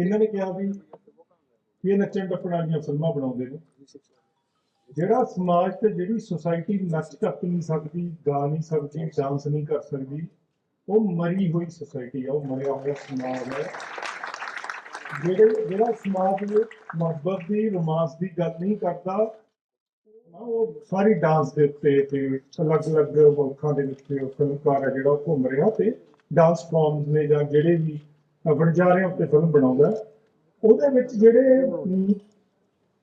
ਇਹਨਾਂ ਨੇ ਕਿਹਾ ਵੀ ਇਹ ਨੱਚਣ ਟੱਪਣ ਵਾਲੀਆਂ ਫਿਲਮਾਂ ਬਣਾਉਂਦੇ ਨੇ। ਜਿਹੜਾ ਸਮਾਜ ਤੇ ਜਿਹੜੀ ਸੁਸਾਇਟੀ ਨੱਚ ਟੱਪ ਨਹੀਂ ਸਕਦੀ, ਗਾ ਨਹੀਂ ਸਕਦੀ ਡਾਂਸ ਨਹੀਂ ਕਰ ਸਕਦੀ, ਉਹ ਮਰੀ ਹੋਈ ਸੁਸਾਇਟੀ ਆ, ਉਹ ਮਰਿਆ ਹੋਇਆ ਸਮਾਜ ਹੈ ਜਿਹੜੇ, ਜਿਹੜਾ ਸਮਾਜ ਮੁਹੱਬਤ ਦੀ, ਰੋਮਾਂਸ ਦੀ ਗੱਲ ਨਹੀਂ ਕਰਦਾ, ਨਾ ਉਹ ਸਾਰੀ ਡਾਂਸ ਦੇ ਉੱਤੇ ਤੇ ਅਲੱਗ-ਅਲੱਗ ਮੁਲਕਾਂ ਦੇ ਵਿੱਚ ਫਿਲਮਕਾਰ ਹੈ ਜਿਹੜਾ ਘੁੰਮ ਰਿਹਾ ਤੇ ਡਾਂਸ ਫਾਰਮਸ ਨੇ ਜਾਂ ਜਿਹੜੇ ਵੀ ਵਣਜਾਰਿਆਂ ਉੱਤੇ ਫਿਲਮ ਬਣਾਉਂਦਾ ਉਹਦੇ ਵਿੱਚ ਜਿਹੜੇ ਅਮ,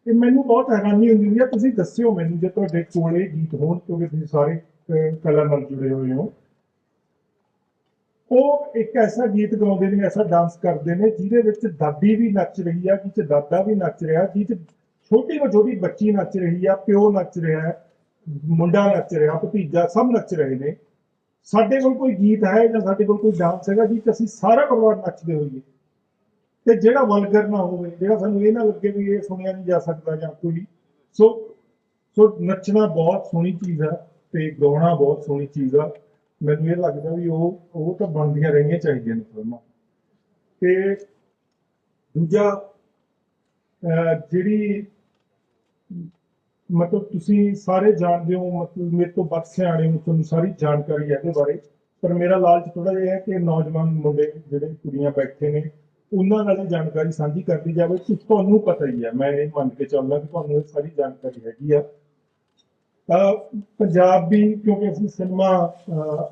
ਮੈਨੂੰ ਬਹੁਤ ਹੈਰਾਨੀ ਹੁੰਦੀ ਹੈ ਤੁਸੀਂ ਦੱਸਿਓ ਮੈਨੂੰ ਜੇ ਤੁਹਾਡੇ ਕੋਲੇ ਗੀਤ ਹੋਣ ਕਿਉਂਕਿ ਤੁਸੀਂ ਸਾਰੇ ਕਲਾ ਨਾਲ ਜੁੜੇ ਹੋਏ ਹੋ। ਉਹ ਇੱਕ ਐਸਾ ਗੀਤ ਗਾਉਂਦੇ ਨੇ ਐਸਾ ਡਾਂਸ ਕਰਦੇ ਨੇ ਜਿਹਦੇ ਵਿੱਚ ਦਾਦੀ ਵੀ ਨੱਚ ਰਹੀ ਆ ਜਿਹਦੇ ਚ ਦਾਦਾ ਵੀ ਨੱਚ ਰਿਹਾ ਜਿਹਦੇ ਚ ਛੋਟੀ ਤੋਂ ਛੋਟੀ ਬੱਚੀ ਨੱਚ ਰਹੀ ਆ ਪਿਓ ਨੱਚ ਰਿਹਾ ਮੁੰਡਾ ਨੱਚ ਰਿਹਾ ਭਤੀਜਾ ਸਭ ਨੱਚ ਰਹੇ ਨੇ। ਸਾਡੇ ਕੋਲ ਕੋਈ ਗੀਤ ਹੈ ਜਾਂ ਸਾਡੇ ਕੋਲ ਕੋਈ ਡਾਂਸ ਹੈਗਾ ਜੀ 'ਚ ਅਸੀਂ ਸਾਰਾ ਪਰਿਵਾਰ ਨੱਚਦੇ ਹੋਈਏ। ਤੇ ਜਿਹੜਾ ਵਲਗਰ ਨਾ ਹੋਵੇ, ਜਿਹੜਾ ਸਾਨੂੰ ਇਹ ਨਾ ਲੱਗੇ ਵੀ ਇਹ ਸੁਣਿਆ ਨਹੀਂ ਜਾ ਸਕਦਾ ਜਾਂ ਕੋਈ। ਸੋ ਸੋ ਨੱਚਣਾ ਬਹੁਤ ਸੋਹਣੀ ਚੀਜ਼ ਆ ਤੇ ਗਾਉਣਾ ਬਹੁਤ ਸੋਹਣੀ ਚੀਜ਼ ਆ। ਮੈਨੂੰ ਇਹ ਲੱਗਦਾ ਵੀ ਉਹ ਉਹ ਤਾਂ ਬਣਦੀਆਂ ਰਹਿਣੀਆਂ ਚਾਹੀਦੀਆਂ ਨੇ ਫਿਲਮਾਂ। ਤੇ ਦੂਜਾ, ਅਹ ਜਿਹੜੀ ਮਤਲਬ ਤੁਸੀਂ ਸਾਰੇ ਜਾਣਦੇ ਹੋ, ਮਤਲਬ ਮੇਰੇ ਤੋਂ ਵੱਧ ਸਿਆਣੇ ਹੋ, ਤੁਹਾਨੂੰ ਸਾਰੀ ਜਾਣਕਾਰੀ ਹੈ ਇਹਦੇ ਬਾਰੇ। ਪਰ ਮੇਰਾ ਲਾਲਚ ਥੋੜਾ ਜਿਹਾ ਹੈ ਕਿ ਨੌਜਵਾਨ ਮੁੰਡੇ ਜਿਹੜੇ ਕੁੜੀਆਂ ਬੈਠੇ ਨੇ, ਉਹਨਾਂ ਨਾਲ ਇਹ ਜਾਣਕਾਰੀ ਸਾਂਝੀ ਕਰਦੀ ਜਾਵੇ ਕਿ ਤੁਹਾਨੂੰ ਪਤਾ ਹੀ ਹੈ। ਮੈਂ ਇਹ ਮੰਨ ਕੇ ਚੱਲਦਾ ਕਿ ਤੁਹਾਨੂੰ ਇਹ ਸਾਰੀ ਜਾਣਕਾਰੀ ਹੈਗੀ ਆ। ਅਹ ਕਿਉਂਕਿ ਅਸੀਂ ਸਿਨੇਮਾ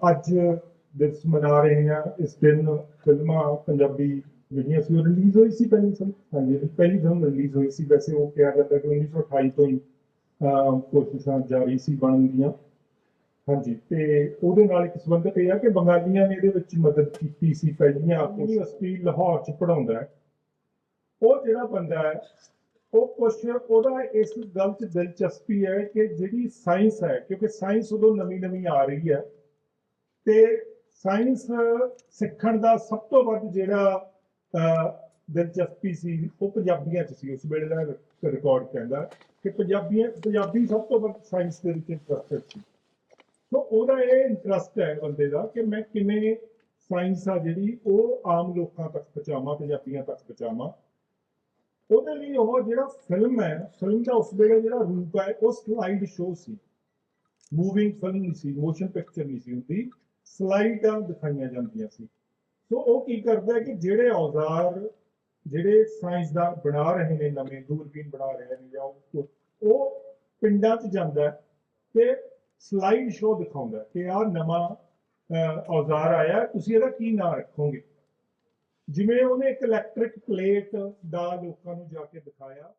ਅੱਜ ਦਿਵਸ ਮਨਾ ਰਹੇ ਹਾਂ, ਇਸ ਦਿਨ ਫਿਲਮਾਂ ਪੰਜਾਬੀ ਜਿਹੜੀਆਂ ਸੀ ਉਹ ਰਿਲੀਜ਼ ਹੋਈ ਸੀ ਪਹਿਲੀ ਫਿਲਮ ਹਾਂਜੀ, ਪਹਿਲੀ ਫਿਲਮ ਰਿਲੀਜ਼ ਹੋਈ ਸੀ। ਵੈਸੇ ਉਹ ਕਿਹਾ ਜਾਂਦਾ ਕਿ 1928 ਤੋਂ ਹੀ ਕੋਸ਼ਿਸ਼ਾਂ ਜਾਰੀ ਸੀ ਬਣਨ ਦੀਆਂ। ਹਾਂਜੀ ਤੇ ਉਹਦੇ ਨਾਲ ਇੱਕ ਸੰਬੰਧਿਤ ਇਹ ਆ ਕਿ ਬੰਗਾਲੀਆਂ ਨੇ ਇਹਦੇ ਵਿੱਚ ਮਦਦ ਕੀਤੀ ਸੀ ਪਹਿਲੀਆਂ। ਯੂਨੀਵਰਸਿਟੀ ਲਾਹੌਰ ਚ ਪੜਾਉਂਦਾ ਹੈ। ਉਹ ਜਿਹੜਾ ਬੰਦਾ ਹੈ ਉਹ ਕੁਛ ਉਹਦਾ ਇਸ ਗੱਲ 'ਚ ਦਿਲਚਸਪੀ ਹੈ ਕਿ ਜਿਹੜੀ ਸਾਇੰਸ ਹੈ ਕਿਉਂਕਿ ਸਾਇੰਸ ਉਦੋਂ ਨਵੀਂ ਨਵੀਂ ਆ ਰਹੀ ਹੈ ਤੇ ਸਾਇੰਸ ਸਿੱਖਣ ਦਾ ਸਭ ਤੋਂ ਵੱਧ ਜਿਹੜਾ ਦਿਲਚਸਪੀ ਸੀ, ਉਹ ਪੰਜਾਬੀਆਂ 'ਚ ਸੀ, ਉਸ ਵੇਲੇ ਦਾ ਰਿਕਾਰਡ ਕਹਿੰਦਾ ਕਿ ਪੰਜਾਬੀਆਂ, ਪੰਜਾਬੀ ਸਭ ਤੋਂ ਵੱਧ ਸਾਇੰਸ ਦੇ ਵਿੱਚ ਇੰਟਰਸਟਡ ਸੀ। ਸੋ ਉਹਦਾ ਇਹ ਇੰਟਰਸਟ ਹੈ ਬੰਦੇ ਦਾ ਕਿ ਮੈਂ ਕਿਵੇਂ ਸਾਇੰਸ ਆ ਜਿਹੜੀ, ਉਹ ਆਮ ਲੋਕਾਂ ਤੱਕ ਪਹੁੰਚਾਵਾਂ, ਪੰਜਾਬੀਆਂ ਤੱਕ ਪਹੁੰਚਾਵਾਂ। ਉਹਦੇ ਲਈ ਉਹ ਜਿਹੜਾ ਫਿਲਮ ਹੈ ਫਿਲਮ ਦਾ ਉਸ ਵੇਲੇ ਜਿਹੜਾ ਰੂਪ ਹੈ, ਉਹ ਸਲਾਈਡ ਸ਼ੋ ਸੀ। ਮੂਵਿੰਗ ਫਿਲਮ ਨਹੀਂ ਸੀ ਮੋਸ਼ਨ ਪਿਕਚਰ ਨਹੀਂ ਸੀ ਹੁੰਦੀ ਸਲਾਈਡਾਂ ਦਿਖਾਈਆਂ ਜਾਂਦੀਆਂ ਸੀ। ਸੋ ਉਹ ਕੀ ਕਰਦਾ ਹੈ ਕਿ ਜਿਹੜੇ ਔਜ਼ਾਰ ਜਿਹੜੇ ਸਾਇੰਸਦਾਨ ਬਣਾ ਰਹੇ ਨੇ, ਨਵੇਂ ਦੂਰਬੀਨ ਬਣਾ ਰਹੇ ਨੇ ਜਾਂ ਉਹ ਪਿੰਡਾਂ 'ਚ ਜਾਂਦਾ ਤੇ ਸਲਾਈਡ ਸ਼ੋਅ ਦਿਖਾਉਂਦਾ ਕਿ ਆਹ ਨਵਾਂ ਔਜ਼ਾਰ ਆਇਆ ਤੁਸੀਂ ਇਹਦਾ ਕੀ ਨਾਂ ਰੱਖੋਗੇ? ਜਿਵੇਂ ਉਹਨੇ ਇੱਕ ਇਲੈਕਟ੍ਰਿਕ ਪਲੇਟ ਦਾ ਲੋਕਾਂ ਨੂੰ ਜਾ ਕੇ ਦਿਖਾਇਆ